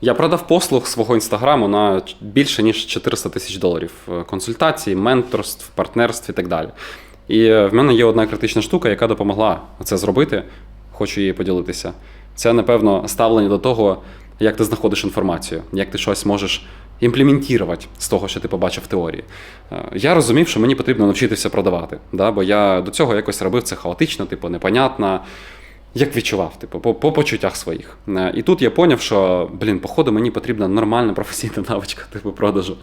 Я продав послуг свого інстаграму на більше ніж 400 тисяч доларів Е, консультацій, менторств, партнерств і так далі. І е, в мене є одна критична штука, яка допомогла це зробити. Хочу її поділитися. Це, напевно, ставлення до того, як ти знаходиш інформацію, як ти щось можеш імплементувати з того, що ти побачив в теорії. Е, Я розумів, що мені потрібно навчитися продавати, да? бо я до цього якось робив це хаотично, типу, непонятно. Як відчував, типу, по, по почуттях своїх. Е, І тут я поняв, що, блін, походу, мені потрібна нормальна професійна навичка, типу, продажу.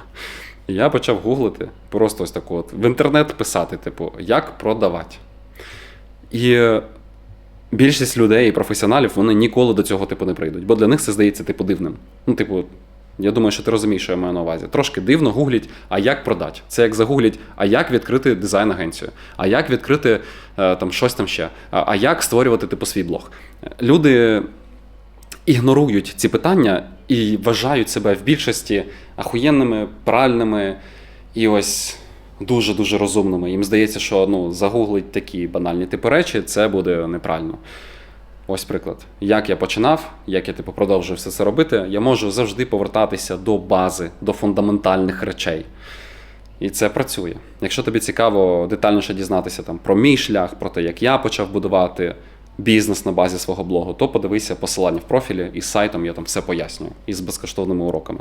І я почав гуглити, просто ось так от, в інтернет писати, типу, як продавати. І більшість людей, і професіоналів, вони ніколи до цього типу не прийдуть, бо для них це здається типу дивним. Ну, типу, я думаю, що ти розумієш, що я маю на увазі. Трошки дивно гуглять, а як продати. Це як загуглять, а як відкрити дизайн-агенцію, а як відкрити е, там щось там ще, а, як створювати типу свій блог. Люди ігнорують ці питання і вважають себе в більшості ахуєнними, правильними і ось дуже-дуже розумними. Їм здається, що ну, загуглить такі банальні типу речі, це буде неправильно. Ось приклад. Як я починав, як я типу продовжую все це робити, я можу завжди повертатися до бази, до фундаментальних речей. І це працює. Якщо тобі цікаво детальніше дізнатися там, про мій шлях, про те, як я почав будувати бізнес на базі свого блогу, то подивися посилання в профілі і сайтом я там все пояснюю із безкоштовними уроками.